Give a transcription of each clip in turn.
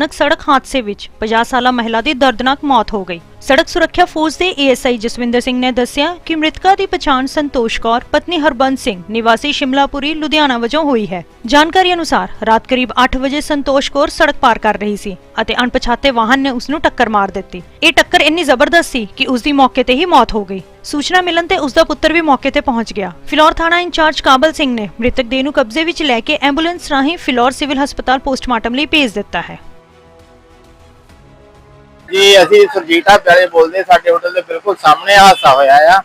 ਨਕ ਸੜਕ ਹਾਦਸੇ ਵਿੱਚ 50 ਸਾਲਾ ਮਹਿਲਾ ਦੀ ਦਰਦਨਾਕ ਮੌਤ ਹੋ ਗਈ। ਸੜਕ ਸੁਰੱਖਿਆ ਫੌਜ ਦੇ ਏਐਸਆਈ ਜਸਵਿੰਦਰ ਸਿੰਘ ਨੇ ਦੱਸਿਆ ਕਿ ਮ੍ਰਿਤਕਾ ਦੀ ਪਛਾਣ ਸੰਤੋਸ਼ ਕੌਰ, ਪਤਨੀ ਹਰਬੰਸ ਸਿੰਘ, ਨਿਵਾਸੀ ਸ਼ਿਮਲਾਪੁਰੀ, ਲੁਧਿਆਣਾ ਵਜੋਂ ਹੋਈ ਹੈ। ਜਾਣਕਾਰੀ ਅਨੁਸਾਰ ਰਾਤ ਕਰੀਬ 8 ਵਜੇ ਸੰਤੋਸ਼ ਕੌਰ ਸੜਕ ਪਾਰ ਕਰ ਰਹੀ ਸੀ ਅਤੇ ਅਣਪਛਾਤੇ ਵਾਹਨ ਨੇ ਉਸ ਨੂੰ ਟੱਕਰ ਮਾਰ ਦਿੱਤੀ। ਇਹ ਟੱਕਰ ਇੰਨੀ ਜ਼ਬਰਦਸਤ ਸੀ ਕਿ ਉਸ ਦੀ ਮੌਕੇ ਤੇ ਹੀ ਮੌਤ ਹੋ ਗਈ। ਸੂਚਨਾ ਮਿਲਣ ਤੇ ਉਸ ਦਾ ਪੁੱਤਰ ਵੀ ਮੌਕੇ ਤੇ ਪਹੁੰਚ ਗਿਆ। ਫਿਲੌਰ ਥਾਣਾ ਇੰਚਾਰਜ ਕਾਬਲ ਸਿੰਘ ਨੇ ਮ੍ਰਿਤਕ ਦੇਹ ਨੂੰ ਕਬਜ਼ੇ ਵਿੱਚ ਲੈ ਕੇ ਐਂਬੂਲੈਂਸ ਰਾਹੀਂ ਫਿਲੌਰ ਸਿਵਲ ਹਸਪਤਾਲ ਪੋਸਟਮਾਰਟਮ ਲਈ ਭੇਜ ਦਿੱਤਾ ਹੈ। ਜੀ ਅਸੀਂ ਸੁਰਜੀਤਾ ਪਿਆਰੇ ਬੋਲਦੇ ਸਾਡੇ ਹੋਟਲ ਦੇ ਬਿਲਕੁਲ ਸਾਹਮਣੇ ਹਾਦਸਾ ਹੋਇਆ ਆ।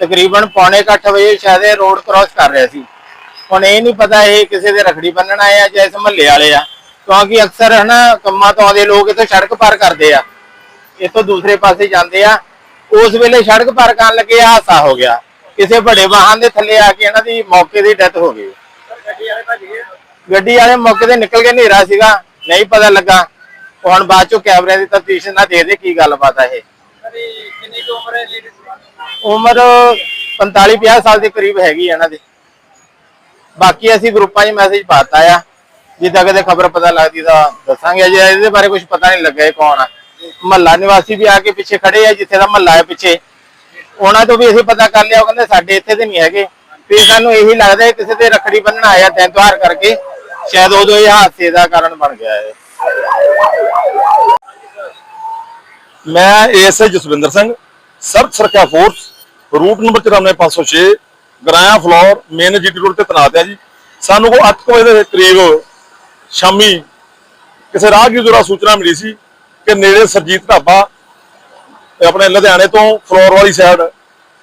ਤਕਰੀਬਨ ਪੌਣੇ ਕੁ ਅੱਠ ਵਜੇ ਸ਼ਾਇਦ ਇਹ ਰੋਡ ਕ੍ਰਾਸ ਕਰ ਰਿਹਾ ਸੀ। ਹੁਣ ਇਹ ਨਹੀਂ ਪਤਾ ਇਹ ਕਿਸੇ ਦੇ ਰਖੜੀ ਬੰਨਣ ਆਏ ਆ ਜਾਂ ਇਸ ਮਹੱਲੇ ਵਾਲੇ ਆ। ਕਿਉਂਕਿ ਅਕਸਰ ਹਨਾ ਕੰਮਾਂ ਤੋਂ ਆਉਂਦੇ ਲੋਕ ਇੱਥੇ ਸੜਕ ਪਾਰ ਕਰਦੇ ਆ। ਇੱਥੋਂ ਦੂਸਰੇ ਪਾਸੇ ਜਾਂਦੇ ਆ। ਉਸ ਵੇਲੇ ਸੜਕ ਪਾਰ ਕਰਨ ਲੱਗੇ ਹਾਦਸਾ ਹੋ ਗਿਆ। ਕਿਸੇ ਵੱਡੇ ਵਾਹਨ ਦੇ ਥੱਲੇ ਆ ਕੇ ਇਹਨਾਂ ਦੀ ਮੌਕੇ ਦੀ ਡੈਥ ਹੋ ਗਈ। ਗੱਡੀ ਵਾਲੇ ਮੌਕੇ ਤੇ ਨਿਕਲ ਕੇ ਹਨੇਰਾ ਸੀਗਾ। ਨਹੀਂ ਪਤਾ ਲੱਗਾ। ਹੁਣ ਬਾਅਦ ਚੋਂ ਕੈਮਰੇ ਦੀ ਤਫਤੀਸ਼ ਨਾਲ ਦੇਖਦੇ ਕੀ ਗੱਲਬਾਤ ਆ ਇਹ। ਉਮਰ 45 50 ਸਾਲ ਦੇ ਕਰੀਬ ਹੈਗੀ ਇਹਨਾਂ ਦੀ। ਬਾਕੀ ਅਸੀਂ ਗਰੁੱਪਾਂ 'ਚ ਮੈਸੇਜ ਪਾਤਾ ਆ। ਜਿੱਦਾਂ ਕਦੇ ਖਬਰ ਪਤਾ ਲੱਗਦੀ ਤਾਂ ਦੱਸਾਂਗੇ ਅਜੇ। ਇਹਦੇ ਬਾਰੇ ਕੁਝ ਪਤਾ ਨਹੀਂ ਲੱਗਾ ਇਹ ਕੌਣ ਆ। ਮਹੱਲਾ ਨਿਵਾਸੀ ਵੀ ਆ ਕੇ ਪਿੱਛੇ ਖੜੇ ਆ ਜਿੱਥੇ ਦਾ ਮਹੱਲਾ ਹੈ ਪਿੱਛੇ। ਉਹਨਾਂ ਤੋਂ ਵੀ ਅਸੀਂ ਪਤਾ ਕਰ ਲਿਆ ਉਹ ਕਹਿੰਦੇ ਸਾਡੇ ਇੱਥੇ ਦੇ ਨਹੀਂ ਹੈਗੇ। ਫਿਰ ਸਾਨੂੰ ਇਹੀ ਲੱਗਦਾ ਹੈ ਕਿਸੇ ਤੇ ਰਖੜੀ ਬੰਨਣ ਆਇਆ ਤਿਉਹਾਰ ਕਰਕੇ। ਸ਼ਾਇਦ ਉਦੋਂ ਇਹ ਹਾਦਸੇ ਦਾ ਕਾਰਨ ਬਣ ਗਿਆ ਹੈ ਮੈਂ ਏਐਸਆਈ ਜਸਵਿੰਦਰ ਸਿੰਘ, ਸਰਬ ਸੁਰੱਖਿਆ force route number 94506 Goraya Phillaur main GT road ਤੇ ਤੈਨਾਤ ਹੈ ਜੀ। ਸਾਨੂੰ ਕੋ 8 ਵਜੇ ਦੇ ਕਰੀਬ ਸ਼ਾਮੀ ਕਿਸੇ ਰਾਹਗੀਰ ਦੁਆਰਾ ਸੂਚਨਾ ਮਿਲੀ ਸੀ ਕਿ ਨੇੜੇ ਸਰਜੀਤ ਢਾਬਾ ਆਪਣੇ ਲੁਧਿਆਣੇ ਤੋਂ ਫਲੋਰ ਵਾਲੀ ਸਾਈਡ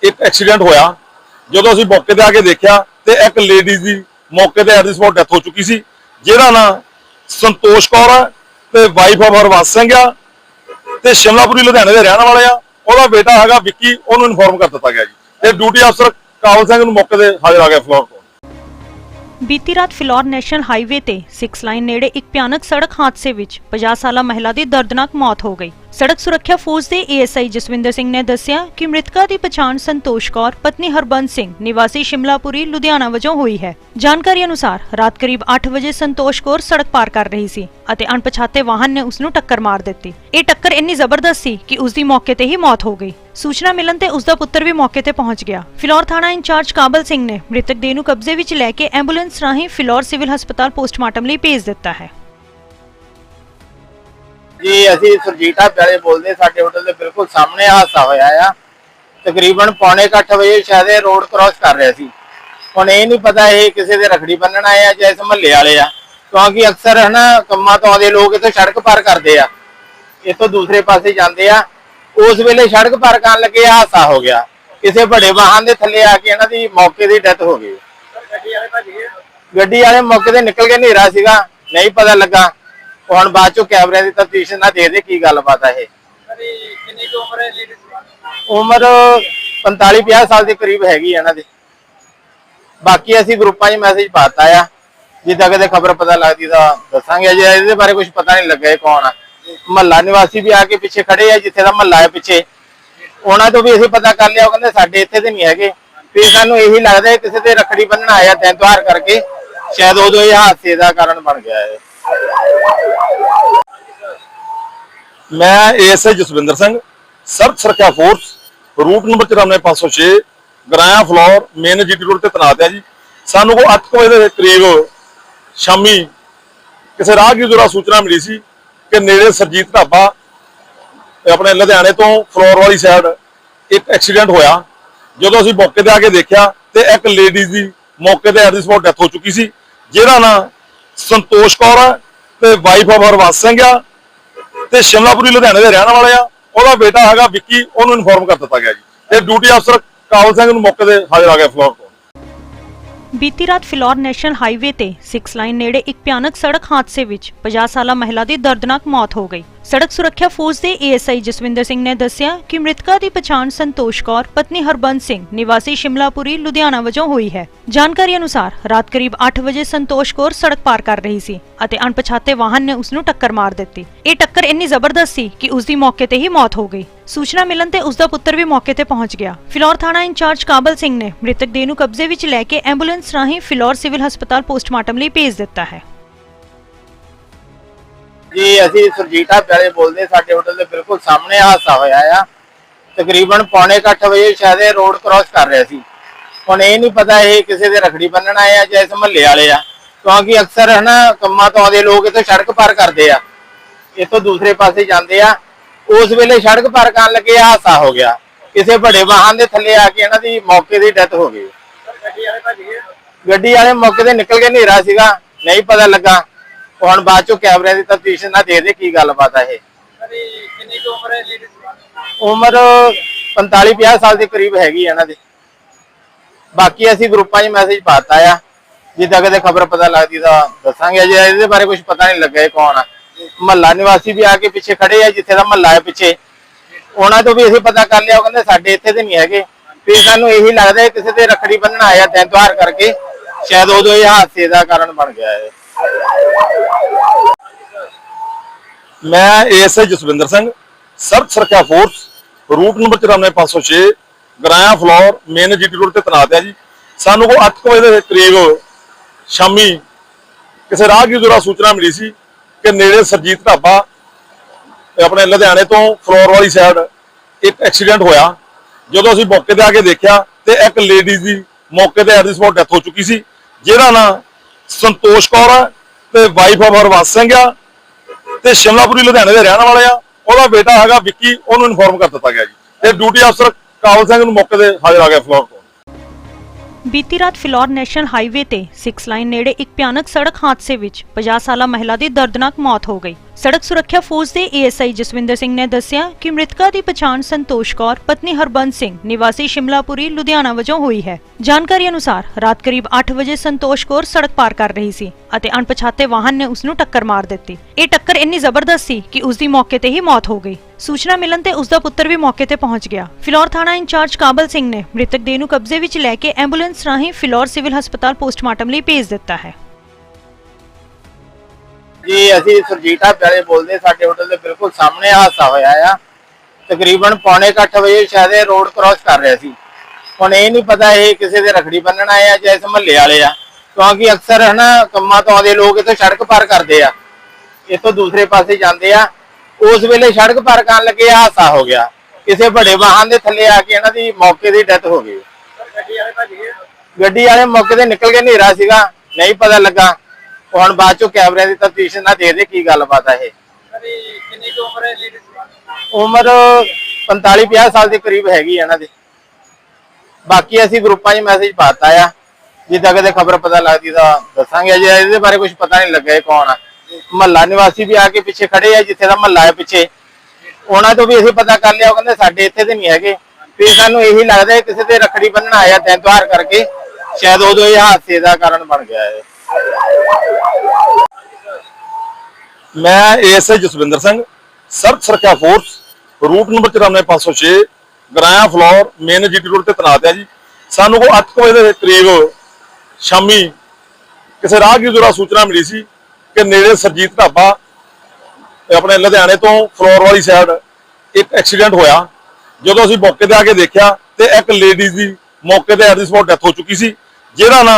ਇੱਕ ਐਕਸੀਡੈਂਟ ਹੋਇਆ। ਜਦੋਂ ਅਸੀਂ ਮੌਕੇ ਤੇ ਆ ਕੇ ਦੇਖਿਆ ਤੇ ਇੱਕ ਲੇਡੀਜ਼ ਦੀ ਮੌਕੇ ਤੇ ਐਟ ਦੀ ਸਪੌਟ ਡੈਥ ਹੋ ਚੁੱਕੀ ਸੀ, ਜਿਹਦਾ ਨਾਂ ਸੰਤੋਸ਼ ਕੌਰ ਹੈ ਤੇ ਵਾਈਫ ਆਫ ਹਰਵੰਸ ਸਿੰਘ ਆ। ਤੇ ਸ਼ਿਮਲਾਪੁਰੀ ਲੁਧਿਆਣੇ ਦੇ ਰਹਿਣ ਵਾਲੇ ਆ। ਉਹਦਾ ਬੇਟਾ ਹੈਗਾ ਵਿੱਕੀ, ਉਹਨੂੰ ਇਨਫੋਰਮ ਕਰ ਦਿੱਤਾ ਗਿਆ ਜੀ। ਤੇ ਡਿਊਟੀ ਅਫਸਰ ਕਾਬਲ ਸਿੰਘ ਨੂੰ ਮੌਕੇ ਤੇ ਹਾਜ਼ਰ ਆ ਗਿਆ ਫਲੋਰ ਤੋਂ। ਬੀਤੀ ਰਾਤ ਫਿਲੌਰ ਨੈਸ਼ਨਲ ਹਾਈਵੇ ਤੇ 6 ਲਾਈਨ ਨੇੜੇ ਇੱਕ ਭਿਆਨਕ ਸੜਕ ਹਾਦਸੇ ਵਿੱਚ 50 ਸਾਲਾ ਮਹਿਲਾ ਦੀ ਦਰਦਨਾਕ ਮੌਤ ਹੋ ਗਈ। ਸੜਕ ਸੁਰੱਖਿਆ ਫੌਜ ਦੇ ਏਐਸਆਈ ਜਸਵਿੰਦਰ ਸਿੰਘ ਨੇ ਦੱਸਿਆ ਕਿ ਮ੍ਰਿਤਕਾ ਦੀ ਪਛਾਣ ਸੰਤੋਸ਼ ਕੌਰ, ਪਤਨੀ ਹਰਬੰਸ ਸਿੰਘ, ਨਿਵਾਸੀ ਸ਼ਿਮਲਾਪੁਰੀ, ਲੁਧਿਆਣਾ ਵਜੋਂ ਹੋਈ ਹੈ। ਜਾਣਕਾਰੀ ਅਨੁਸਾਰ ਰਾਤ ਕਰੀਬ 8 ਵਜੇ ਸੰਤੋਸ਼ ਕੌਰ ਸੜਕ ਪਾਰ ਕਰ ਰਹੀ ਸੀ ਅਤੇ ਅਣਪਛਾਤੇ ਵਾਹਨ ਨੇ ਉਸ ਨੂੰ ਟੱਕਰ ਮਾਰ ਦਿੱਤੀ। ਇਹ ਟੱਕਰ ਇੰਨੀ ਜ਼ਬਰਦਸਤ ਸੀ ਕਿ ਉਸ ਦੀ ਮੌਕੇ ਤੇ ਹੀ ਮੌਤ ਹੋ ਗਈ। ਸੂਚਨਾ ਮਿਲਣ ਤੇ ਉਸ ਦਾ ਪੁੱਤਰ ਵੀ ਮੌਕੇ ਤੇ ਪਹੁੰਚ ਗਿਆ। ਫਿਲੌਰ ਥਾਣਾ ਇੰਚਾਰਜ ਕਾਬਲ ਸਿੰਘ ਨੇ ਮ੍ਰਿਤਕ ਦੇਹ ਨੂੰ ਕਬਜ਼ੇ ਵਿੱਚ ਲੈ ਕੇ ਐਂਬੂਲੈਂਸ ਰਾਹੀਂ ਫਿਲੌਰ ਸਿਵਲ ਹਸਪਤਾਲ ਪੋਸਟਮਾਰਟਮ ਲਈ ਭੇਜ ਦਿੱਤਾ ਹੈ। ਜੀ ਅਸੀਂ ਸੁਰਜੀਤਾ ਪਿਆਰੇ ਬੋਲਦੇ ਸਾਡੇ ਹੋਟਲ ਦੇ ਬਿਲਕੁਲ ਸਾਹਮਣੇ ਹਾਦਸਾ ਹੋਇਆ ਆ। ਤਕਰੀਬਨ ਪੌਣੇ ਕੁ ਅੱਠ ਵਜੇ ਸ਼ਾਇਦ ਇਹ ਰੋਡ ਕ੍ਰਾਸ ਕਰ ਰਿਹਾ ਸੀ। ਹੁਣ ਇਹ ਨਹੀਂ ਪਤਾ ਇਹ ਕਿਸੇ ਦੇ ਰਖੜੀ ਬੰਨਣ ਆਏ ਆ ਜਾਂ ਇਸ ਮਹੱਲੇ ਵਾਲੇ ਆ। ਕਿਉਂਕਿ ਅਕਸਰ ਹਨਾ ਕੰਮਾਂ ਤੋਂ ਆਉਂਦੇ ਲੋਕ ਇੱਥੇ ਸੜਕ ਪਾਰ ਕਰਦੇ ਆ। ਇੱਥੋਂ ਦੂਸਰੇ ਪਾਸੇ ਜਾਂਦੇ ਆ। ਉਸ ਵੇਲੇ ਸੜਕ ਪਾਰ ਕਰਨ ਲੱਗੇ ਹਾਦਸਾ ਹੋ ਗਿਆ। ਕਿਸੇ ਵੱਡੇ ਵਾਹਨ ਦੇ ਥੱਲੇ ਆ ਕੇ ਇਹਨਾਂ ਦੀ ਮੌਕੇ ਦੀ ਡੈਥ ਹੋ ਗਈ। ਗੱਡੀ ਵਾਲੇ ਮੌਕੇ ਤੇ ਨਿਕਲ ਕੇ ਹਨੇਰਾ ਸੀਗਾ। ਨਹੀਂ ਪਤਾ ਲੱਗਾ। ਹੁਣ ਬਾਅਦ ਚੋਂ ਕੈਮਰੇ ਦੀ ਤਫਤੀਸ਼ ਨਾਲ ਦੇਖਦੇ ਕੀ ਗੱਲਬਾਤ ਆ ਇਹ। ਉਮਰ 45 50 ਸਾਲ ਦੇ ਕਰੀਬ ਹੈਗੀ ਇਹਨਾਂ ਦੀ। ਬਾਕੀ ਅਸੀਂ ਗਰੁੱਪਾਂ 'ਚ ਮੈਸੇਜ ਪਾਤਾ ਆ। ਜਿੱਦਾਂ ਕਦੇ ਖਬਰ ਪਤਾ ਲੱਗਦੀ ਤਾਂ ਦੱਸਾਂਗੇ। ਅਜੇ ਇਹਦੇ ਬਾਰੇ ਕੁਝ ਪਤਾ ਨਹੀਂ ਲੱਗਾ ਇਹ ਕੌਣ ਆ। ਮਹੱਲਾ ਨਿਵਾਸੀ ਵੀ ਆ ਕੇ ਪਿੱਛੇ ਖੜੇ ਆ ਜਿੱਥੇ ਦਾ ਮਹੱਲਾ ਹੈ ਪਿੱਛੇ। ਉਹਨਾਂ ਤੋਂ ਵੀ ਅਸੀਂ ਪਤਾ ਕਰ ਲਿਆ ਉਹ ਕਹਿੰਦੇ ਸਾਡੇ ਇੱਥੇ ਦੇ ਨਹੀਂ ਹੈਗੇ। ਫਿਰ ਸਾਨੂੰ ਇਹੀ ਲੱਗਦਾ ਕਿਸੇ ਤੇ ਰਖੜੀ ਬੰਨਣ ਆਇਆ ਤਿੰਨ ਤਿਉਹਾਰ ਕਰਕੇ। ਸ਼ਾਇਦ ਉਦੋਂ ਇਹ ਹਾਦਸੇ ਦਾ ਕਾਰਨ ਬਣ ਗਿਆ ਹੈ ਮੈਂ ਏਐਸਆਈ ਜਸਵਿੰਦਰ ਸਿੰਘ, ਸਰਬ ਸੁਰੱਖਿਆ force route number 94506 Goraya Phillaur main GT road ਤੇ ਤੈਨਾਤ ਹੈ ਜੀ। ਸਾਨੂੰ ਕੋ 8 ਵਜੇ ਦੇ ਕਰੀਬ ਸ਼ਾਮੀ ਕਿਸੇ ਰਾਹਗੀਰ ਦੁਆਰਾ ਸੂਚਨਾ ਮਿਲੀ ਸੀ ਕਿ ਨੇੜੇ ਸਰਜੀਤ ਢਾਬਾ ਆਪਣੇ ਲੁਧਿਆਣੇ ਤੋਂ ਫਲੋਰ ਵਾਲੀ ਸਾਈਡ ਇੱਕ ਐਕਸੀਡੈਂਟ ਹੋਇਆ। ਜਦੋਂ ਅਸੀਂ ਮੌਕੇ ਤੇ ਆ ਕੇ ਦੇਖਿਆ ਤੇ ਇੱਕ ਲੇਡੀਜ਼ ਦੀ ਮੌਕੇ ਤੇ ਐਟ ਦੀ ਸਪੌਟ ਡੈਥ ਹੋ ਚੁੱਕੀ ਸੀ ਜਿਹਦਾ ਨਾਂ ਸੰਤੋਸ਼ ਕੌਰ ਆ ਤੇ ਵਾਈਫ ਆਫ ਹਰਵੰਸ ਸਿੰਘ ਆ ਤੇ ਸ਼ਿਮਲਾਪੁਰੀ ਲੁਧਿਆਣੇ ਦੇ ਰਹਿਣ ਵਾਲੇ ਆ। ਉਹਦਾ ਬੇਟਾ ਹੈਗਾ ਵਿੱਕੀ, ਉਹਨੂੰ ਇਨਫੋਰਮ ਕਰ ਦਿੱਤਾ ਗਿਆ ਜੀ। ਤੇ ਡਿਊਟੀ ਅਫਸਰ ਕਾਬਲ ਸਿੰਘ ਨੂੰ ਮੌਕੇ ਤੇ ਹਾਜ਼ਰ ਆ ਗਿਆ ਫਲੋਰ ਤੋਂ। ਬੀਤੀ ਰਾਤ ਫਿਲੌਰ ਨੈਸ਼ਨਲ ਹਾਈਵੇ ਤੇ 6 ਲਾਈਨ ਨੇੜੇ ਇੱਕ ਭਿਆਨਕ ਸੜਕ ਹਾਦਸੇ ਵਿੱਚ 50 ਸਾਲਾ ਮਹਿਲਾ ਦੀ ਦਰਦਨਾਕ ਮੌਤ ਹੋ ਗਈ। ਸੜਕ ਸੁਰੱਖਿਆ ਫੌਜ ਦੇ ਏਐਸਆਈ ਜਸਵਿੰਦਰ ਸਿੰਘ ਨੇ ਦੱਸਿਆ ਕਿ ਮ੍ਰਿਤਕਾ ਦੀ ਪਛਾਣ ਸੰਤੋਸ਼ ਕੌਰ, ਪਤਨੀ ਹਰਬੰਸ ਸਿੰਘ, ਨਿਵਾਸੀ ਸ਼ਿਮਲਾਪੁਰੀ, ਲੁਧਿਆਣਾ ਵਜੋਂ ਹੋਈ ਹੈ। ਜਾਣਕਾਰੀ ਅਨੁਸਾਰ ਰਾਤ ਕਰੀਬ 8 ਵਜੇ ਸੰਤੋਸ਼ ਕੌਰ ਸੜਕ ਪਾਰ ਕਰ ਰਹੀ ਸੀ ਅਤੇ ਅਣਪਛਾਤੇ ਵਾਹਨ ਨੇ ਉਸ ਨੂੰ ਟੱਕਰ ਮਾਰ ਦਿੱਤੀ। ਇਹ ਟੱਕਰ ਇੰਨੀ ਜ਼ਬਰਦਸਤ ਸੀ ਕਿ ਉਸ ਦੀ ਮੌਕੇ ਤੇ ਹੀ ਮੌਤ ਹੋ ਗਈ। ਸੂਚਨਾ ਮਿਲਣ ਤੇ ਉਸ ਦਾ ਪੁੱਤਰ ਵੀ ਮੌਕੇ ਤੇ ਪਹੁੰਚ ਗਿਆ। ਫਿਲੌਰ ਥਾਣਾ ਇੰਚਾਰਜ ਕਾਬਲ ਸਿੰਘ ਨੇ ਮ੍ਰਿਤਕ ਦੇਹ ਨੂੰ ਕਬਜ਼ੇ ਵਿੱਚ ਲੈ ਕੇ ਐਂਬੂਲੈਂਸ ਰਾਹੀਂ ਫਿਲੌਰ ਸਿਵਲ ਹਸਪਤਾਲ ਪੋਸਟਮਾਰਟਮ ਲਈ ਭੇਜ ਦਿੱਤਾ ਹੈ। ਜੀ, ਅਸੀਂ ਸੁਰਜੀਤਾ ਪਿਆਲੇ ਬੋਲਦੇ, ਸਾਡੇ ਹੋਟਲ ਦੇ ਬਿਲਕੁਲ ਸਾਹਮਣੇ ਹਾਦਸਾ ਹੋਇਆ ਆ। ਤਕਰੀਬਨ ਪੌਣੇ ਕੁ ਵਜੇ ਸ਼ਾਇਦ ਇਹ ਰੋਡ ਕ੍ਰਾਸ ਕਰ ਰਿਹਾ ਸੀ। ਹੁਣ ਇਹ ਨਹੀਂ ਪਤਾ ਇਹ ਕਿਸੇ ਦੇ ਰਖੜੀ ਬੰਨਣ ਆਏ ਆ ਜਾਂ ਇਸ ਮਹੱਲੇ ਵਾਲੇ ਆ। ਕਿਉਂਕਿ ਅਕਸਰ ਹਨਾ ਕੰਮਾਂ ਤੋਂ ਆਉਂਦੇ ਲੋਕ ਇੱਥੇ ਸੜਕ ਪਾਰ ਕਰਦੇ ਆ। ਇੱਥੋਂ ਦੂਸਰੇ ਪਾਸੇ ਜਾਂਦੇ ਆ। ਉਸ ਵੇਲੇ ਸੜਕ ਪਾਰ ਕਰਨ ਲੱਗੇ ਹਾਦਸਾ ਹੋ ਗਿਆ। ਕਿਸੇ ਬੜੇ ਵਾਹਨ ਦੇ ਥੱਲੇ ਆ ਕੇ ਇਹਨਾਂ ਦੀ ਮੌਕੇ ਦੀ ਡੈਥ ਹੋ ਗਈ। ਗੱਡੀ ਵਾਲੇ ਮੌਕੇ ਤੇ ਨਿਕਲ ਕੇ ਹਨੇਰਾ ਸੀਗਾ। ਨਹੀਂ ਪਤਾ ਲੱਗਾ। ਹੁਣ ਬਾਅਦ ਚੋਂ ਕੈਮਰੇ ਦੀ ਤਫਤੀਸ਼ ਨਾਲ ਦੇ ਕੀ ਗੱਲਬਾਤ ਆ ਇਹ। ਕਿੰਨੀ ਉਮਰ ਹੈ ਲੇਡੀਜ਼ ਉਮਰ 45 50 ਸਾਲ ਦੇ ਕਰੀਬ ਹੈਗੀ ਇਹਨਾਂ ਦੀ। ਬਾਕੀ ਅਸੀਂ ਗਰੁੱਪਾਂ 'ਚ ਮੈਸੇਜ ਪਾਤਾ ਆ। ਜਿੱਦਾਂ ਕਦੇ ਖਬਰ ਪਤਾ ਲੱਗਦੀ ਤਾਂ ਦੱਸਾਂਗੇ। ਅਜੇ ਇਹਦੇ ਬਾਰੇ ਕੁਝ ਪਤਾ ਨਹੀਂ ਲੱਗਾ ਇਹ ਕੌਣ ਆ। ਮਹੱਲਾ ਨਿਵਾਸੀ ਵੀ ਆ ਕੇ ਪਿੱਛੇ ਖੜੇ ਆ, ਜਿੱਥੇ ਦਾ ਮਹੱਲਾ ਹੈ ਪਿੱਛੇ। ਉਹਨਾਂ ਤੋਂ ਵੀ ਅਸੀਂ ਪਤਾ ਕਰ ਲਿਆ, ਉਹ ਕਹਿੰਦੇ ਸਾਡੇ ਇੱਥੇ ਤੇ ਨਹੀਂ ਹੈਗੇ। ਫਿਰ ਸਾਨੂੰ ਇਹੀ ਲੱਗਦਾ ਹੈ ਕਿਸੇ ਤੇ ਰਖੜੀ ਬੰਨਣ ਆਇਆ ਤਿੰਨ ਕਰਕੇ। ਸ਼ਾਇਦ ਉਦੋਂ ਇਹ ਹਾਦਸੇ ਦਾ ਕਾਰਨ ਬਣ ਗਿਆ ਹੈ ਮੈਂ ਏਐਸਆਈ ਜਸਵਿੰਦਰ ਸਿੰਘ, ਸਰਬ ਸੁਰੱਖਿਆ force, route number 94506 Goraya Phillaur, main GT road ਤੇ ਤੈਨਾਤ ਹੈ ਜੀ। ਸਾਨੂੰ ਕੋ 8 ਵਜੇ ਦੇ ਕਰੀਬ ਸ਼ਾਮੀ ਕਿਸੇ ਰਾਹਗੀਰ ਦੁਆਰਾ ਸੂਚਨਾ ਮਿਲੀ ਸੀ ਕਿ ਨੇੜੇ ਸਰਜੀਤ ਢਾਬਾ ਆਪਣੇ ਲੁਧਿਆਣੇ ਤੋਂ ਫਲੋਰ ਵਾਲੀ ਸਾਈਡ ਇੱਕ ਐਕਸੀਡੈਂਟ ਹੋਇਆ। ਜਦੋਂ ਅਸੀਂ ਮੌਕੇ ਤੇ ਆ ਕੇ ਦੇਖਿਆ ਤੇ ਇੱਕ ਲੇਡੀਜ਼ ਦੀ ਮੌਕੇ ਤੇ ਐਟ ਦੀ ਸਪੌਟ ਡੈਥ ਹੋ ਚੁੱਕੀ ਸੀ, ਜਿਹਦਾ ਨਾਂ ਸੰਤੋਸ਼ ਕੌਰ ਆ ਤੇ ਵਾਈਫ ਆਫ ਹਰਵਾਸ ਸਿੰਘ ਆ ਤੇ ਸ਼ਿਮਲਾਪੁਰੀ, ਲੁਧਿਆਣੇ ਦੇ ਰਹਿਣ ਵਾਲੇ ਆ। ਉਹਦਾ ਬੇਟਾ ਹੈਗਾ ਵਿੱਕੀ, ਉਹਨੂੰ ਇਨਫੋਰਮ ਕਰ ਦਿੱਤਾ ਗਿਆ ਜੀ। ਤੇ ਡਿਊਟੀ ਅਫਸਰ ਕਾਬਲ ਸਿੰਘ ਨੂੰ ਮੌਕੇ ਤੇ ਹਾਜ਼ਰ ਆ ਗਿਆ ਫਲੋਰ ਤੋਂ। ਬੀਤੀ ਰਾਤ ਫਿਲੌਰ ਨੈਸ਼ਨਲ ਹਾਈਵੇ ਤੇ 6 ਲਾਈਨ ਨੇੜੇ ਇੱਕ ਭਿਆਨਕ ਸੜਕ ਹਾਦਸੇ ਵਿੱਚ 50 ਸਾਲਾ ਮਹਿਲਾ ਦੀ ਦਰਦਨਾਕ ਮੌਤ ਹੋ ਗਈ। ਸੜਕ ਸੁਰੱਖਿਆ ਫੌਜ ਦੇ ਏਐਸਆਈ ਜਸਵਿੰਦਰ ਸਿੰਘ ਨੇ ਦੱਸਿਆ ਕਿ ਮ੍ਰਿਤਕਾ ਦੀ ਪਛਾਣ ਸੰਤੋਸ਼ ਕੌਰ, ਪਤਨੀ ਹਰਬੰਸ ਸਿੰਘ, ਨਿਵਾਸੀ ਸ਼ਿਮਲਾਪੁਰੀ, ਲੁਧਿਆਣਾ ਵਜੋਂ ਹੋਈ ਹੈ। ਜਾਣਕਾਰੀ ਅਨੁਸਾਰ ਰਾਤ ਕਰੀਬ 8 ਵਜੇ ਸੰਤੋਸ਼ ਕੌਰ ਸੜਕ ਪਾਰ ਕਰ ਰਹੀ ਸੀ ਅਤੇ ਅਣਪਛਾਤੇ ਵਾਹਨ ਨੇ ਉਸ ਨੂੰ ਟੱਕਰ ਮਾਰ ਦਿੱਤੀ। ਇਹ ਟੱਕਰ ਇੰਨੀ ਜ਼ਬਰਦਸਤ ਸੀ ਕਿ ਉਸ ਦੀ ਮੌਕੇ ਤੇ ਹੀ ਮੌਤ ਹੋ ਗਈ। ਸੂਚਨਾ ਮਿਲਣ ਤੇ ਉਸ ਦਾ ਪੁੱਤਰ ਵੀ ਮੌਕੇ ਤੇ ਪਹੁੰਚ ਗਿਆ। ਫਿਲੌਰ ਥਾਣਾ ਇੰਚਾਰਜ ਕਾਬਲ ਸਿੰਘ ਨੇ ਮ੍ਰਿਤਕ ਦੇਹ ਨੂੰ ਕਬਜ਼ੇ ਵਿੱਚ ਲੈ ਕੇ ਐਂਬੂਲੈਂਸ ਰਾਹੀਂ ਫਿਲੌਰ ਸਿਵਲ ਹਸਪਤਾਲ ਪੋਸਟਮਾਰਟਮ ਲਈ ਭੇਜ ਦਿੱਤਾ ਹੈ। ਜੀ ਅਸੀਂ ਸੁਰਜੀਤਾ ਪਿਆਲੇ ਬੋਲਦੇ ਸਾਡੇ ਹੋਟਲ ਦੇ ਬਿਲਕੁਲ ਸਾਹਮਣੇ ਹਾਦਸਾ ਹੋਇਆ ਆ। ਤਕਰੀਬਨ ਪੌਣੇ ਕੁ ਅੱਠ ਵਜੇ ਸ਼ਾਇਦ ਇਹ ਰੋਡ ਕ੍ਰਾਸ ਕਰ ਰਿਹਾ ਸੀ। ਹੁਣ ਇਹ ਨਹੀਂ ਪਤਾ ਇਹ ਕਿਸੇ ਦੇ ਰਖੜੀ ਬੰਨਣ ਆਏ ਆ ਜਾਂ ਇਸ ਮਹੱਲੇ ਵਾਲੇ ਆ। ਕਿਉਂਕਿ ਅਕਸਰ ਹਨਾ ਕੰਮਾਂ ਤੋਂ ਆਉਂਦੇ ਲੋਕ ਇੱਥੇ ਸੜਕ ਪਾਰ ਕਰਦੇ ਆ। ਇੱਥੋਂ ਦੂਸਰੇ ਪਾਸੇ ਜਾਂਦੇ ਆ। ਉਸ ਵੇਲੇ ਸੜਕ ਪਾਰ ਕਰਨ ਲੱਗੇ ਹਾਦਸਾ ਹੋ ਗਿਆ। ਕਿਸੇ ਵੱਡੇ ਵਾਹਨ ਦੇ ਥੱਲੇ ਆ ਕੇ ਇਹਨਾਂ ਦੀ ਮੌਕੇ ਦੀ ਡੈਥ ਹੋ ਗਈ। ਗੱਡੀ ਵਾਲੇ ਭੱਜ ਗਏ? ਗੱਡੀ ਵਾਲੇ ਮੌਕੇ ਤੇ ਨਿਕਲ ਕੇ ਹਨੇਰਾ ਸੀਗਾ। ਨਹੀਂ ਪਤਾ ਲੱਗਾ। ਹੁਣ ਬਾਅਦ ਚੋਂ ਕੈਮਰੇ ਦੀ ਤਫਤੀਸ਼ ਨਾਲ ਦੇ ਦੇ ਕੀ ਗੱਲਬਾਤ ਆ ਇਹ? ਕਿੰਨੀ ਕੁ ਉਮਰ ਹੈ ਲੇਡੀਜ਼ ਉਮਰ 45 50 ਸਾਲ ਦੇ ਕਰੀਬ ਹੈਗੀ ਇਹਨਾਂ ਦੀ। ਬਾਕੀ ਅਸੀਂ ਗਰੁੱਪਾਂ 'ਚ ਮੈਸੇਜ ਪਾਤਾ ਆ। ਜਿੱਦਾਂ ਕਦੇ ਖਬਰ ਪਤਾ ਲੱਗਦੀ ਤਾਂ ਦੱਸਾਂਗੇ। ਅਜੇ ਇਹਦੇ ਬਾਰੇ ਕੁਝ ਪਤਾ ਨਹੀਂ ਲੱਗਾ ਇਹ ਕੌਣ ਆ। ਮਹੱਲਾ ਨਿਵਾਸੀ ਵੀ ਆ ਕੇ ਪਿੱਛੇ ਖੜੇ ਆ ਜਿੱਥੇ ਦਾ ਮਹੱਲਾ ਹੈ ਪਿੱਛੇ। ਉਹਨਾਂ ਤੋਂ ਵੀ ਅਸੀਂ ਪਤਾ ਕਰ ਲਿਆ ਉਹ ਕਹਿੰਦੇ ਸਾਡੇ ਇੱਥੇ ਤੇ ਨਹੀਂ ਹੈਗੇ। ਫਿਰ ਸਾਨੂੰ ਇਹੀ ਲੱਗਦਾ ਕਿਸੇ ਤੇ ਰਖੜੀ ਬੰਨਣ ਆਇਆ ਤਿੰਨ ਤਿਉਹਾਰ ਕਰਕੇ ਸ਼ਾਇਦ ਉਦੋਂ ਇਹ ਹਾਦਸੇ ਦਾ ਕਾਰਨ ਬਣ ਗਿਆ ਹੈ ਮੈਂ ਏਐਸਆਈ ਜਸਵਿੰਦਰ ਸਿੰਘ ਸਰਬ ਸੁਰੱਖਿਆ force route number 94506 Goraya Phillaur main GT road ਤੇ ਤੈਨਾਤ ਹੈ ਜੀ। ਸਾਨੂੰ ਕੋ 8 ਵਜੇ ਦੇ ਕਰੀਬ ਸ਼ਾਮੀ ਕਿਸੇ ਰਾਹਗੀਰ ਦੁਆਰਾ ਸੂਚਨਾ ਮਿਲੀ ਸੀ ਕਿ ਨੇੜੇ ਸਰਜੀਤ ਢਾਬਾ, ਆਪਣੇ ਲੁਧਿਆਣੇ ਤੋਂ ਫਲੋਰ ਵਾਲੀ ਸਾਈਡ ਇੱਕ ਐਕਸੀਡੈਂਟ ਹੋਇਆ। ਜਦੋਂ ਅਸੀਂ ਮੌਕੇ ਤੇ ਆ ਕੇ ਦੇਖਿਆ ਤੇ ਇੱਕ ਲੇਡੀਜ਼ ਦੀ ਮੌਕੇ ਤੇ ਐਟ ਦੀ ਸਪੌਟ ਡੈਥ ਹੋ ਚੁੱਕੀ ਸੀ ਜਿਹੜਾ ਨਾ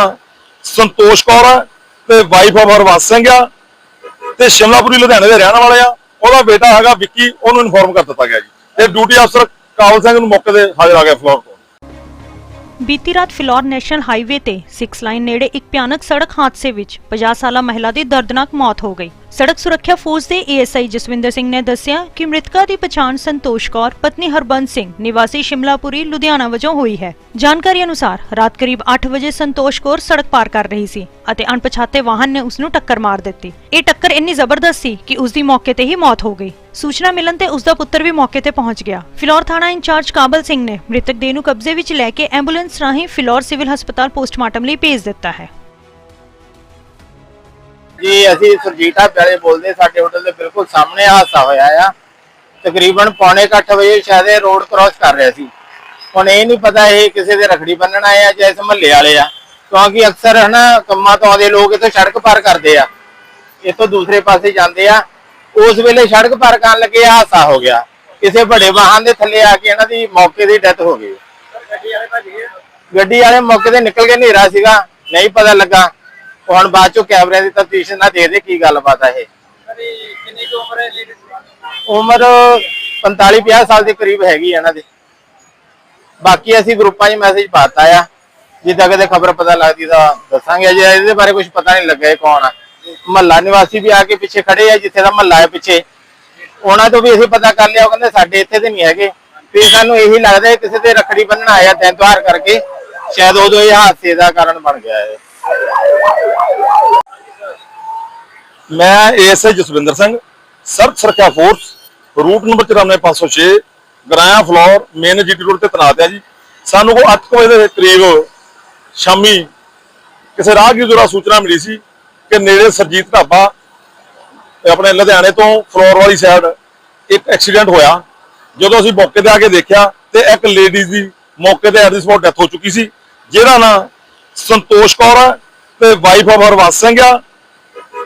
ਸੰਤੋਸ਼ ਕੌਰ ਹੈ ਤੇ ਵਾਈਫ ਆਫ ਹਰਵਾਸ ਸਿੰਘ ਆ ਤੇ ਸ਼ਿਮਲਾਪੁਰੀ ਲੁਧਿਆਣੇ ਦੇ ਰਹਿਣ ਵਾਲੇ ਆ। ਉਹਦਾ ਬੇਟਾ ਹੈਗਾ ਵਿੱਕੀ, ਉਹਨੂੰ ਇਨਫੋਰਮ ਕਰ ਦਿੱਤਾ ਗਿਆ ਜੀ। ਤੇ ਡਿਊਟੀ ਅਫਸਰ ਕਾਬਲ ਸਿੰਘ ਨੂੰ ਮੌਕੇ ਤੇ ਹਾਜ਼ਰ ਆ ਗਿਆ ਫਲੋਰ ਤੋਂ। ਬੀਤੀ ਰਾਤ ਫਿਲੌਰ ਨੈਸ਼ਨਲ ਹਾਈਵੇ ਤੇ 6 ਲਾਈਨ ਨੇੜੇ ਇੱਕ ਭਿਆਨਕ ਸੜਕ ਹਾਦਸੇ ਵਿੱਚ 50 ਸਾਲਾ ਮਹਿਲਾ ਦੀ ਦਰਦਨਾਕ ਮੌਤ ਹੋ ਗਈ। ਸੜਕ ਸੁਰੱਖਿਆ ਫੋਰਸ ਦੇ ਏਐਸਆਈ ਜਸਵਿੰਦਰ ਸਿੰਘ ਨੇ ਦੱਸਿਆ ਕਿ ਮ੍ਰਿਤਕਾ ਦੀ ਪਛਾਣ ਸੰਤੋਸ਼ ਕੌਰ, ਪਤਨੀ ਹਰਬੰਸ ਸਿੰਘ, ਨਿਵਾਸੀ ਸ਼ਿਮਲਾਪੁਰੀ, ਲੁਧਿਆਣਾ ਵਜੋਂ ਹੋਈ ਹੈ। ਜਾਣਕਾਰੀ ਅਨੁਸਾਰ ਰਾਤ ਕਰੀਬ 8 ਵਜੇ ਸੰਤੋਸ਼ ਕੌਰ ਸੜਕ ਪਾਰ ਕਰ ਰਹੀ ਸੀ ਅਤੇ ਅਣਪਛਾਤੇ ਵਾਹਨ ਨੇ ਉਸ ਨੂੰ ਟੱਕਰ ਮਾਰ ਦਿੱਤੀ। ਇਹ ਟੱਕਰ ਇੰਨੀ ਜ਼ਬਰਦਸਤ ਸੀ ਕਿ ਉਸ ਦੀ ਮੌਕੇ ਤੇ ਹੀ ਮੌਤ ਹੋ ਗਈ। ਸੂਚਨਾ ਮਿਲਣ ਤੇ ਉਸ ਦਾ ਪੁੱਤਰ ਵੀ ਮੌਕੇ ਤੇ ਪਹੁੰਚ ਗਿਆ। ਫਿਲੌਰ ਥਾਣਾ ਇੰਚਾਰਜ ਕਾਬਲ ਸਿੰਘ ਨੇ ਮ੍ਰਿਤਕ ਦੇਹ ਨੂੰ ਕਬਜ਼ੇ ਵਿੱਚ ਲੈ ਕੇ ਐਂਬੂਲੈਂਸ ਰਾਹੀਂ ਫਿਲੌਰ ਸਿਵਲ ਹਸਪਤਾਲ ਪੋਸਟਮਾਰਟਮ ਲਈ ਭੇਜ ਦਿੱਤਾ ਹੈ। ਜੀ ਅਸੀਂ ਸੁਰਜੀਤਾ ਪਿਆਲੇ ਬੋਲਦੇ ਸਾਡੇ ਹੋਟਲ ਦੇ ਬਿਲਕੁਲ ਸਾਹਮਣੇ ਹਾਦਸਾ ਹੋਇਆ ਆ। ਤਕਰੀਬਨ ਪੌਣੇ ਕੁ ਅੱਠ ਵਜੇ ਸ਼ਾਇਦ ਇਹ ਰੋਡ ਕ੍ਰਾਸ ਕਰ ਰਿਹਾ ਸੀ। ਹੁਣ ਇਹ ਨਹੀਂ ਪਤਾ ਇਹ ਕਿਸੇ ਦੇ ਰਖੜੀ ਬੰਨਣ ਆਏ ਆ ਜਾਂ ਇਸ ਮਹੱਲੇ ਵਾਲੇ ਆ। ਕਿਉਂਕਿ ਅਕਸਰ ਹਨਾ ਕੰਮਾਂ ਤੋਂ ਆਉਂਦੇ ਲੋਕ ਇੱਥੇ ਸੜਕ ਪਾਰ ਕਰਦੇ ਆ। ਇੱਥੋਂ ਦੂਸਰੇ ਪਾਸੇ ਜਾਂਦੇ ਆ। ਉਸ ਵੇਲੇ ਸੜਕ ਪਾਰ ਕਰਨ ਲੱਗੇ ਹਾਦਸਾ ਹੋ ਗਿਆ। ਕਿਸੇ ਵੱਡੇ ਵਾਹਨ ਦੇ ਥੱਲੇ ਆ ਕੇ ਇਹਨਾਂ ਦੀ ਮੌਕੇ ਦੀ ਡੈਥ ਹੋ ਗਈ। ਗੱਡੀ ਵਾਲੇ ਭੱਜ ਗਏ ਗੱਡੀ ਵਾਲੇ ਮੌਕੇ ਤੇ ਨਿਕਲ ਕੇ ਹਨੇਰਾ ਸੀਗਾ। ਨਹੀਂ ਪਤਾ ਲੱਗਾ। ਹੁਣ ਬਾਅਦ ਚੋਂ ਕੈਮਰੇ ਦੀ ਤਫਤੀਸ਼ ਨਾਲ ਦੇ ਦੇ ਕੀ ਗੱਲਬਾਤ ਆ ਇਹ? ਕਿੰਨੀ ਕੁ ਉਮਰ ਹੈ ਲੇਡੀਜ਼ ਦੀ ਉਮਰ 45 50 ਸਾਲ ਦੇ ਕਰੀਬ ਹੈਗੀ ਇਹਨਾਂ ਦੀ। ਬਾਕੀ ਅਸੀਂ ਗਰੁੱਪਾਂ 'ਚ ਮੈਸੇਜ ਪਾਤਾ ਆ। ਜਿੱਦਾਂ ਕਦੇ ਖਬਰ ਪਤਾ ਲੱਗਦੀ ਤਾਂ ਦੱਸਾਂਗੇ। ਅਜੇ ਇਹਦੇ ਬਾਰੇ ਕੁਝ ਪਤਾ ਨਹੀਂ ਲੱਗਾ ਇਹ ਕੌਣ ਆ। ਮਹੱਲਾ ਨਿਵਾਸੀ ਵੀ ਆ ਕੇ ਪਿੱਛੇ ਖੜੇ ਆ ਜਿੱਥੇ ਦਾ ਮਹੱਲਾ ਹੈ ਪਿੱਛੇ। ਉਹਨਾਂ ਤੋਂ ਵੀ ਅਸੀਂ ਪਤਾ ਕਰ ਲਿਆ ਉਹ ਕਹਿੰਦੇ ਸਾਡੇ ਇੱਥੇ ਤੇ ਨਹੀਂ ਹੈਗੇ। ਫਿਰ ਸਾਨੂੰ ਇਹੀ ਲੱਗਦਾ ਹੈ ਕਿਸੇ ਦੇ ਰੱਖੜੀ ਬੰਨਣ ਆਇਆ ਤਿਉਹਾਰ ਕਰਕੇ। ਸ਼ਾਇਦ ਉਦੋਂ ਇਹ ਹਾਦਸੇ ਦਾ ਕਾਰਨ ਬਣ ਗਿਆ ਹੈ ਮੈਂ ਏਐਸਆਈ ਜਸਵਿੰਦਰ ਸਿੰਘ, ਸਰਬ ਸੁਰੱਖਿਆ force, route number 94506 Goraya Phillaur, main GT road ਤੇ ਤੈਨਾਤ ਹੈ ਜੀ। ਸਾਨੂੰ ਕੋ 8 ਵਜੇ ਦੇ ਕਰੀਬ ਸ਼ਾਮੀ ਕਿਸੇ ਰਾਹਗੀਰ ਦੁਆਰਾ ਸੂਚਨਾ ਮਿਲੀ ਸੀ ਕਿ ਨੇੜੇ ਸਰਜੀਤ ਢਾਬਾ, ਆਪਣੇ ਲੁਧਿਆਣੇ ਤੋਂ ਫਲੋਰ ਵਾਲੀ ਸਾਈਡ ਇੱਕ ਐਕਸੀਡੈਂਟ ਹੋਇਆ। ਜਦੋਂ ਅਸੀਂ ਮੌਕੇ ਤੇ ਆ ਕੇ ਦੇਖਿਆ ਤੇ ਇੱਕ ਲੇਡੀਜ਼ ਦੀ ਮੌਕੇ ਤੇ ਐਟ ਦੀ ਸਪੌਟ ਡੈਥ ਹੋ ਚੁੱਕੀ ਸੀ ਜਿਹੜਾ ਨਾਂ ਸੰਤੋਸ਼ ਕੌਰ ਹੈ ਤੇ ਵਾਈਫ ਆਫ ਹਰਵਾਸ ਸਿੰਘ ਆ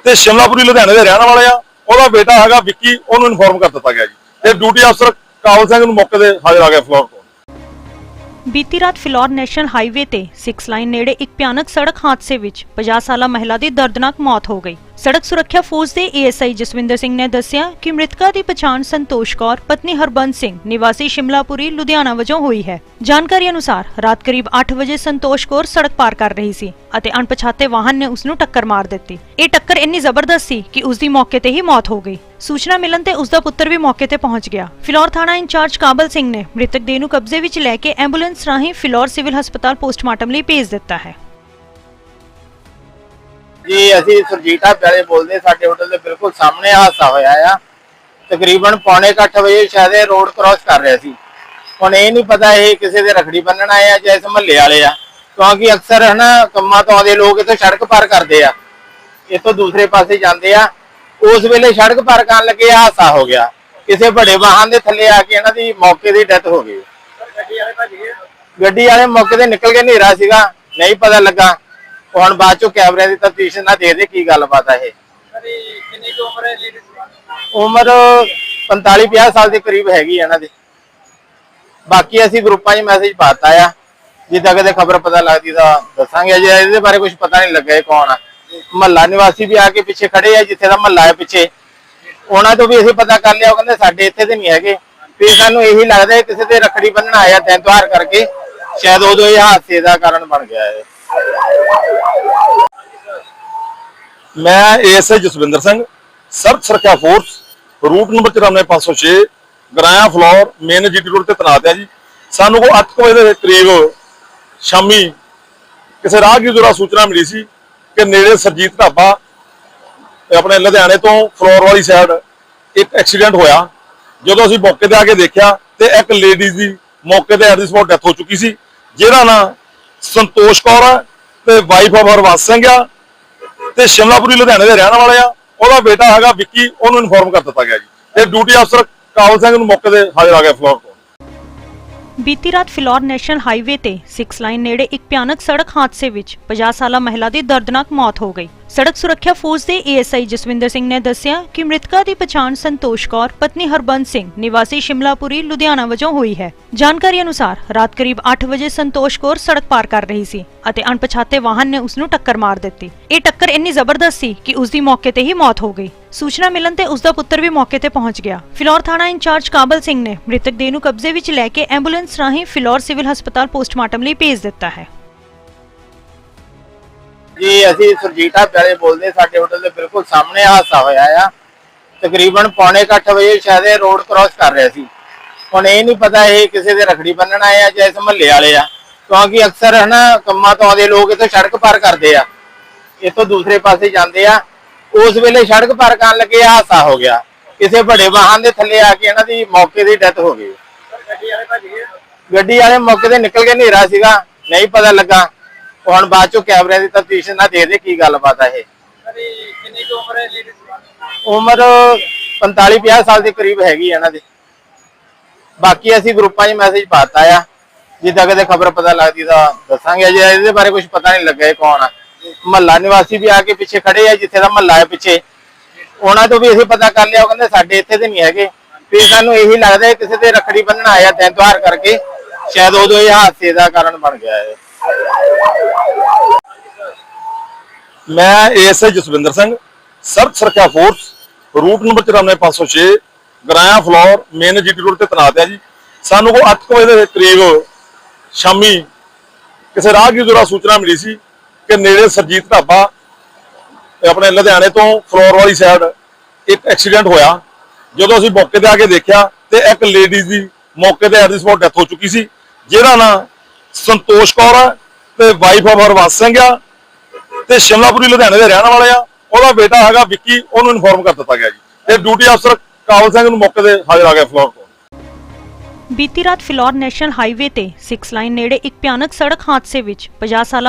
ਤੇ ਸ਼ਿਮਲਾਪੁਰੀ, ਲੁਧਿਆਣੇ ਦੇ ਰਹਿਣ ਵਾਲੇ ਆ। ਉਹਦਾ ਬੇਟਾ ਹੈਗਾ ਵਿੱਕੀ, ਉਹਨੂੰ ਇਨਫੋਰਮ ਕਰ ਦਿੱਤਾ ਗਿਆ ਜੀ। ਤੇ ਡਿਊਟੀ ਅਫਸਰ ਕਾਬਲ ਸਿੰਘ ਨੂੰ ਮੌਕੇ ਤੇ ਹਾਜ਼ਰ ਆ ਗਿਆ ਫਲੋਰ ਤੋਂ। ਬੀਤੀ ਰਾਤ ਫਿਲੌਰ ਨੈਸ਼ਨਲ ਹਾਈਵੇ ਤੇ 6 ਲਾਈਨ ਨੇੜੇ ਇੱਕ ਭਿਆਨਕ ਸੜਕ ਹਾਦਸੇ ਵਿੱਚ 50 ਸਾਲਾ ਮਹਿਲਾ ਦੀ ਦਰਦਨਾਕ ਮੌਤ ਹੋ ਗਈ। ਸੜਕ ਸੁਰੱਖਿਆ ਫੋਰਸ ਦੇ ਏਐਸਆਈ ਜਸਵਿੰਦਰ ਸਿੰਘ ਨੇ ਦੱਸਿਆ ਕਿ ਮ੍ਰਿਤਕਾ ਦੀ ਪਛਾਣ ਸੰਤੋਸ਼ ਕੌਰ, ਪਤਨੀ ਹਰਬੰਸ ਸਿੰਘ, ਨਿਵਾਸੀ ਸ਼ਿਮਲਾਪੁਰੀ ਲੁਧਿਆਣਾ ਵਜੋਂ ਹੋਈ ਹੈ। ਜਾਣਕਾਰੀ ਅਨੁਸਾਰ ਰਾਤ ਕਰੀਬ 8 ਵਜੇ ਸੰਤੋਸ਼ ਕੌਰ ਸੜਕ ਪਾਰ ਕਰ ਰਹੀ ਸੀ ਅਤੇ ਅਣਪਛਾਤੇ ਵਾਹਨ ਨੇ ਉਸ ਨੂੰ ਟੱਕਰ ਮਾਰ ਦਿੱਤੀ। ਇਹ ਟੱਕਰ ਇੰਨੀ ਜ਼ਬਰਦਸਤ ਸੀ ਕਿ ਉਸ ਦੀ ਮੌਕੇ ਤੇ ਹੀ ਮੌਤ ਹੋ ਗਈ। ਸੂਚਨਾ ਮਿਲਣ ਤੇ ਉਸ ਦਾ ਪੁੱਤਰ ਵੀ ਮੌਕੇ ਤੇ ਪਹੁੰਚ ਗਿਆ। ਫਿਲੌਰ ਥਾਣਾ ਇੰਚਾਰਜ ਕਾਬਲ ਸਿੰਘ ਨੇ ਮ੍ਰਿਤਕ ਦੇਹ ਨੂੰ ਕਬਜ਼ੇ ਵਿੱਚ ਲੈ ਕੇ ਐਂਬੂਲੈਂਸ ਰਾਹੀਂ ਫਿਲੌਰ ਸਿਵਲ ਹਸਪਤਾਲ ਪੋਸਟਮਾਰਟਮ ਲਈ ਭੇਜ ਦਿੱਤਾ ਹੈ। ਜੀ ਅਸੀਂ ਸੁਰਜੀਤਾ ਪਿਆਲੇ ਬੋਲਦੇ ਸਾਡੇ ਹੋਟਲ ਦੇ ਬਿਲਕੁਲ ਸਾਹਮਣੇ ਹਾਦਸਾ ਹੋਇਆ ਆ। ਤਕਰੀਬਨ ਪੌਣੇ ਕੁ ਅੱਠ ਵਜੇ ਸ਼ਾਇਦ ਇਹ ਰੋਡ ਕ੍ਰਾਸ ਕਰ ਰਿਹਾ ਸੀ। ਹੁਣ ਇਹ ਨਹੀਂ ਪਤਾ ਇਹ ਕਿਸੇ ਦੇ ਰਖੜੀ ਬੰਨਣ ਆਏ ਆ ਜਾਂ ਇਸ ਮਹੱਲੇ ਵਾਲੇ ਆ। ਕਿਉਂਕਿ ਅਕਸਰ ਹਨਾ ਕੰਮਾਂ ਤੋਂ ਆਉਂਦੇ ਲੋਕ ਇੱਥੋਂ ਸੜਕ ਪਾਰ ਕਰਦੇ ਆ। ਇੱਥੋਂ ਦੂਸਰੇ ਪਾਸੇ ਜਾਂਦੇ ਆ। ਉਸ ਵੇਲੇ ਸੜਕ ਪਾਰ ਕਰਨ ਲੱਗੇ ਹਾਦਸਾ ਹੋ ਗਿਆ। ਕਿਸੇ ਵੱਡੇ ਵਾਹਨ ਦੇ ਥੱਲੇ ਆ ਕੇ ਇਹਨਾਂ ਦੀ ਮੌਕੇ ਦੀ ਡੈਥ ਹੋ ਗਈ। ਗੱਡੀ ਵਾਲੇ ਭੱਜ ਗਏ? ਗੱਡੀ ਵਾਲੇ ਮੌਕੇ ਤੇ ਨਿਕਲ ਕੇ ਹਨੇਰਾ ਸੀਗਾ ਨਹੀਂ ਪਤਾ ਲੱਗਾ। ਹੁਣ ਬਾਅਦ ਚੋਂ ਕੈਮਰਿਆਂ ਦੀ ਤਫਤੀਸ਼ ਨਾਲ ਦੇਖਦੇ ਕੀ ਗੱਲਬਾਤ ਆ ਇਹ। ਕਦੀ ਕਿੰਨੀ ਕੁ ਉਮਰ ਹੈ ਲੇਡੀਜ਼ ਦੀ ਉਮਰ 45 50 ਸਾਲ ਦੇ ਕਰੀਬ ਹੈਗੀ ਇਹਨਾਂ ਦੀ। ਬਾਕੀ ਅਸੀਂ ਗਰੁੱਪਾਂ 'ਚ ਮੈਸੇਜ ਪਾਤਾ ਆ। ਜਿੱਦਾਂ ਕਦੇ ਖਬਰ ਪਤਾ ਲੱਗਦੀ ਤਾਂ ਦੱਸਾਂਗੇ। ਅਜੇ ਇਹਦੇ ਬਾਰੇ ਕੁਝ ਪਤਾ ਨਹੀਂ ਲੱਗਾ ਇਹ ਕੌਣ ਆ। ਮਹੱਲਾ ਨਿਵਾਸੀ ਵੀ ਆ ਕੇ ਪਿੱਛੇ ਖੜੇ ਆ ਜਿੱਥੇ ਦਾ ਮਹੱਲਾ ਹੈ ਪਿੱਛੇ। ਉਹਨਾਂ ਤੋਂ ਵੀ ਅਸੀਂ ਪਤਾ ਕਰ ਲਿਆ ਉਹ ਕਹਿੰਦੇ ਸਾਡੇ ਇੱਥੇ ਤੇ ਨਹੀਂ ਹੈਗੇ। ਫਿਰ ਸਾਨੂੰ ਇਹੀ ਲੱਗਦਾ ਕਿਸੇ ਦੇ ਰੱਖੜੀ ਬੰਨਣ ਆਇਆ ਦਿਨ ਤਿਉਹਾਰ ਕਰਕੇ। ਸ਼ਾਇਦ ਉਦੋਂ ਇਹ ਹਾਦਸੇ ਦਾ ਕਾਰਨ ਬਣ ਗਿਆ ਹੈ ਮੈਂ ਏਐਸਆਈ ਜਸਵਿੰਦਰ ਸਿੰਘ ਸਰਬ ਸੁਰੱਖਿਆ force route number 94506 Goraya Phillaur main GT road ਤੇ ਤੈਨਾਤ ਹੈ ਜੀ। ਸਾਨੂੰ ਕੋ 8 ਵਜੇ ਦੇ ਕਰੀਬ ਸ਼ਾਮੀ ਕਿਸੇ ਰਾਹਗੀਰ ਦੁਆਰਾ ਸੂਚਨਾ ਮਿਲੀ ਸੀ ਕਿ ਨੇੜੇ ਸਰਜੀਤ ਢਾਬਾ ਆਪਣੇ ਲੁਧਿਆਣੇ ਤੋਂ ਫਲੋਰ ਵਾਲੀ ਸਾਈਡ ਇੱਕ ਐਕਸੀਡੈਂਟ ਹੋਇਆ। ਜਦੋਂ ਅਸੀਂ ਮੌਕੇ ਤੇ ਆ ਕੇ ਦੇਖਿਆ ਤੇ ਇੱਕ ਲੇਡੀਜ਼ ਦੀ ਮੌਕੇ ਤੇ ਐਟ ਦੀ ਸਪੌਟ ਡੈਥ ਹੋ ਚੁੱਕੀ ਸੀ, ਜਿਹੜਾ ਨਾ ਸੰਤੋਸ਼ ਕੌਰ ਆ ਤੇ ਵਾਈਫ ਆਫ ਹਰਵਾਸ ਸਿੰਘ ਆ ਤੇ ਸ਼ਿਮਲਾਪੁਰੀ, ਲੁਧਿਆਣੇ ਦੇ ਰਹਿਣ ਵਾਲੇ ਆ। ਉਹਦਾ ਬੇਟਾ ਹੈਗਾ ਵਿੱਕੀ, ਉਹਨੂੰ ਇਨਫੋਰਮ ਕਰ ਦਿੱਤਾ ਗਿਆ ਜੀ। ਤੇ ਡਿਊਟੀ ਅਫਸਰ ਕਾਬਲ ਸਿੰਘ ਨੂੰ ਮੌਕੇ ਤੇ ਹਾਜ਼ਰ ਆ ਗਿਆ ਫਲੋਰ ਤੋਂ। ਬੀਤੀ ਰਾਤ ਫਿਲੌਰ ਨੈਸ਼ਨਲ ਹਾਈਵੇ ਤੇ 6 ਲਾਈਨ ਨੇੜੇ ਇੱਕ ਭਿਆਨਕ ਸੜਕ ਹਾਦਸੇ ਵਿੱਚ 50 ਸਾਲਾ ਮਹਿਲਾ ਦੀ ਦਰਦਨਾਕ ਮੌਤ ਹੋ ਗਈ। ਸੜਕ ਸੁਰੱਖਿਆ ਫੋਰਸ ਦੇ ਏਐਸਆਈ ਜਸਵਿੰਦਰ ਸਿੰਘ ਨੇ ਦੱਸਿਆ ਕਿ ਮ੍ਰਿਤਕਾ ਦੀ ਪਛਾਣ ਸੰਤੋਸ਼ ਕੌਰ, ਪਤਨੀ ਹਰਬੰਸ ਸਿੰਘ, ਨਿਵਾਸੀ ਸ਼ਿਮਲਾਪੁਰੀ, ਲੁਧਿਆਣਾ ਵਜੋਂ ਹੋਈ ਹੈ। ਜਾਣਕਾਰੀ ਅਨੁਸਾਰ ਰਾਤ ਕਰੀਬ 8 ਵਜੇ ਸੰਤੋਸ਼ ਕੌਰ ਸੜਕ ਪਾਰ ਕਰ ਰਹੀ ਸੀ ਅਤੇ ਅਣਪਛਾਤੇ ਵਾਹਨ ਨੇ ਉਸ ਨੂੰ ਟੱਕਰ ਮਾਰ ਦਿੱਤੀ। ਇਹ ਟੱਕਰ ਇੰਨੀ ਜ਼ਬਰਦਸਤ ਸੀ ਕਿ ਉਸ ਦੀ ਮੌਕੇ ਤੇ ਹੀ ਮੌਤ ਹੋ ਗਈ। ਸੂਚਨਾ ਮਿਲਣ ਤੇ ਉਸ ਦਾ ਪੁੱਤਰ ਵੀ ਮੌਕੇ ਤੇ ਪਹੁੰਚ ਗਿਆ। ਫਿਲੌਰ ਥਾਣਾ ਇੰਚਾਰਜ ਕਾਬਲ ਸਿੰਘ ਨੇ ਮ੍ਰਿਤਕ ਦੇਹ ਨੂੰ ਕਬਜ਼ੇ ਵਿੱਚ ਲੈ ਕੇ ਐਂਬੂਲੈਂਸ ਰਾਹੀਂ ਫਿਲੌਰ ਸਿਵਲ ਹਸਪਤਾਲ ਪੋਸਟਮਾਰਟਮ ਲਈ ਭੇਜ ਦਿੱਤਾ ਹੈ। ਜੀ, ਅਸੀਂ ਸੁਰਜੀਤਾ ਪਿਆਲੇ ਬੋਲਦੇ, ਸਾਡੇ ਹੋਟਲ ਦੇ ਬਿਲਕੁਲ ਸਾਹਮਣੇ ਹਾਦਸਾ ਹੋਇਆ ਆ। ਤਕਰੀਬਨ ਪੌਣੇ ਕੁ ਵਜੇ ਸ਼ਾਇਦ ਇਹ ਰੋਡ ਕ੍ਰਾਸ ਕਰ ਰਿਹਾ ਸੀ। ਹੁਣ ਇਹ ਨਹੀਂ ਪਤਾ ਇਹ ਕਿਸੇ ਦੇ ਰਖੜੀ ਬੰਨਣ ਆਏ ਆ ਜਾਂ ਇਸ ਮਹੱਲੇ ਵਾਲੇ ਆ। ਕਿਉਂਕਿ ਅਕਸਰ ਹਨਾ, ਕੰਮਾਂ ਤੋਂ ਆਉਂਦੇ ਲੋਕ ਇੱਥੋਂ ਸੜਕ ਪਾਰ ਕਰਦੇ ਆ। ਇੱਥੋਂ ਦੂਸਰੇ ਪਾਸੇ ਜਾਂਦੇ ਆ। ਉਸ ਵੇਲੇ ਸੜਕ ਪਾਰ ਕਰਨ ਲੱਗੇ ਹਾਦਸਾ ਹੋ ਗਿਆ। ਕਿਸੇ ਵੱਡੇ ਵਾਹਨ ਦੇ ਥੱਲੇ ਆ ਕੇ ਇਹਨਾਂ ਦੀ ਮੌਕੇ ਦੀ ਡੈਥ ਹੋ ਗਈ। ਗੱਡੀ ਵਾਲੇ ਮੌਕੇ ਤੇ ਨਿਕਲ ਕੇ ਹਨੇਰਾ ਸੀਗਾ। ਨਹੀਂ ਪਤਾ ਲੱਗਾ। ਹੁਣ ਬਾਅਦ ਚੋਂ ਕੈਮਰਿਆਂ ਦੀ ਤਫਤੀਸ਼ ਨਾਲ ਦੇਖਦੇ ਕੀ ਗੱਲਬਾਤ ਆ ਇਹ। ਕਦੀ ਕਿੰਨੀ ਕੁ ਉਮਰ ਹੈ ਉਮਰ 45 50 ਸਾਲ ਦੇ ਕਰੀਬ ਹੈਗੀ ਇਹਨਾਂ ਦੀ। ਬਾਕੀ ਅਸੀਂ ਗਰੁੱਪਾਂ 'ਚ ਮੈਸੇਜ ਪਾਤਾ ਆ। ਜਿੱਦਾਂ ਕਦੇ ਖਬਰ ਪਤਾ ਲੱਗਦੀ ਤਾਂ ਦੱਸਾਂਗੇ। ਅਜੇ ਇਹਦੇ ਬਾਰੇ ਕੁਝ ਪਤਾ ਨਹੀਂ ਲੱਗਾ ਕੌਣ ਆ। ਮਹੱਲਾ ਨਿਵਾਸੀ ਵੀ ਆ ਕੇ ਪਿੱਛੇ ਖੜੇ ਆ, ਜਿੱਥੇ ਦਾ ਮਹੱਲਾ ਹੈ ਪਿੱਛੇ। ਉਹਨਾਂ ਤੋਂ ਵੀ ਅਸੀਂ ਪਤਾ ਕਰ ਲਿਆ, ਉਹ ਕਹਿੰਦੇ ਸਾਡੇ ਇੱਥੇ ਤੇ ਨਹੀਂ ਹੈਗੇ। ਫਿਰ ਸਾਨੂੰ ਇਹੀ ਲੱਗਦਾ ਹੈ ਕਿਸੇ ਦੇ ਰੱਖੜੀ ਬੰਨਣ ਆਇਆ ਦਿਨ ਤਿਉਹਾਰ ਕਰਕੇ। ਸ਼ਾਇਦ ਉਦੋਂ ਇਹ ਹਾਦਸੇ ਦਾ ਕਾਰਨ ਬਣ ਗਿਆ ਹੈ ਮੈਂ ਏਐਸਆਈ ਜਸਵਿੰਦਰ ਸਿੰਘ, ਸਰਬ ਸੁਰੱਖਿਆ force, route number 94506 Goraya Phillaur, main GT road ਤੇ ਤਨਾਤ ਹੈ ਜੀ। ਸਾਨੂੰ ਕੋ 8 ਵਜੇ ਦੇ ਕਰੀਬ ਸ਼ਾਮੀ ਕਿਸੇ ਰਾਹਗੀਰ ਦੁਆਰਾ ਸੂਚਨਾ ਮਿਲੀ ਸੀ ਕਿ ਨੇੜੇ ਸਰਜੀਤ ਢਾਬਾ ਆਪਣੇ ਲੁਧਿਆਣੇ ਤੋਂ ਫਲੋਰ ਵਾਲੀ ਸਾਈਡ ਇੱਕ ਐਕਸੀਡੈਂਟ ਹੋਇਆ। ਜਦੋਂ ਅਸੀਂ ਮੌਕੇ ਤੇ ਆ ਕੇ ਦੇਖਿਆ ਤੇ ਇੱਕ ਲੇਡੀਜ਼ ਦੀ ਮੌਕੇ ਤੇ ਐਟ ਦੀ ਸਪੌਟ ਡੈਥ ਹੋ ਚੁੱਕੀ ਸੀ, ਜਿਹਦਾ ਨਾਂ ਸੰਤੋਸ਼ ਕੌਰ ਹੈ ਤੇ ਵਾਈਫ ਆਫ ਹਰਵਾਸ ਸਿੰਘ ਆ ਤੇ ਸ਼ਿਮਲਾਪੁਰੀ, ਲੁਧਿਆਣੇ ਦੇ ਰਹਿਣ ਵਾਲੇ ਆ। ਉਹਦਾ ਬੇਟਾ ਹੈਗਾ ਵਿੱਕੀ, ਉਹਨੂੰ ਇਨਫੋਰਮ ਕਰ ਦਿੱਤਾ ਗਿਆ ਜੀ। ਤੇ ਡਿਊਟੀ ਅਫਸਰ ਕਾਬਲ ਸਿੰਘ ਨੂੰ ਮੌਕੇ ਤੇ ਹਾਜ਼ਰ ਆ ਗਿਆ ਫਲੋਰ ਤੋਂ। ਬੀਤੀ ਰਾਤ ਫਿਲੌਰ ਨੈਸ਼ਨਲ ਹਾਈਵੇ ਤੇ 6 ਲਾਈਨ ਨੇੜੇ ਇੱਕ ਭਿਆਨਕ ਸੜਕ ਹਾਦਸੇ ਵਿੱਚ 50 ਸਾਲਾ